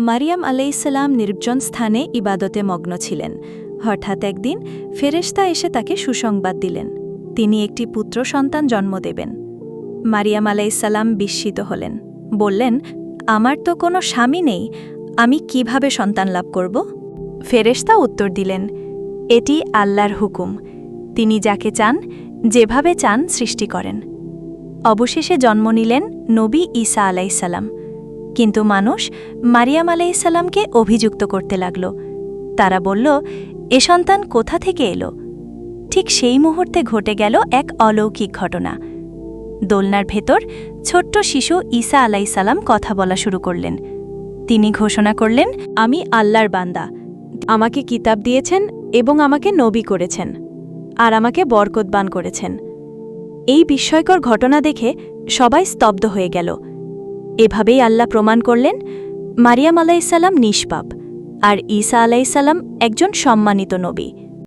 মারিয়াম আলাইসাল্লাম নির্জন স্থানে ইবাদতে মগ্ন ছিলেন। হঠাৎ একদিন ফেরেশতা এসে তাকে সুসংবাদ দিলেন। তিনি একটি পুত্র সন্তান জন্ম দেবেন। মারিয়াম আলাইসাল্লাম বিস্মিত হলেন। বললেন, আমার তো কোনো স্বামী নেই, আমি কীভাবে সন্তান লাভ করব? ফেরেশতা উত্তর দিলেন, এটি আল্লাহর হুকুম। তিনি যাকে চান, যেভাবে চান সৃষ্টি করেন। অবশেষে জন্ম নিলেন নবী ঈসা আলাইসাল্লাম কিন্তু মানুষ মারিয়াম আলাইসাল্লামকে অভিযুক্ত করতে লাগল। তারা বলল, এ সন্তান কোথা থেকে এলো? ঠিক সেই মুহূর্তে ঘটে গেল এক অলৌকিক ঘটনা। দোলনার ভেতর ছোট্ট শিশু ঈসা আলাইসাল্লাম কথা বলা শুরু করলেন। তিনি ঘোষণা করলেন, আমি আল্লাহর বান্দা। আমাকে কিতাব দিয়েছেন এবং আমাকে নবী করেছেন আর আমাকে বরকতবান করেছেন। এই বিস্ময়কর ঘটনা দেখে সবাই স্তব্ধ হয়ে গেল। এভাবেই আল্লাহ প্রমাণ করলেন মারিয়াম আলাইসাল্লাম নিষ্পাপ আর ঈসা আলাইসাল্লাম একজন সম্মানিত নবী।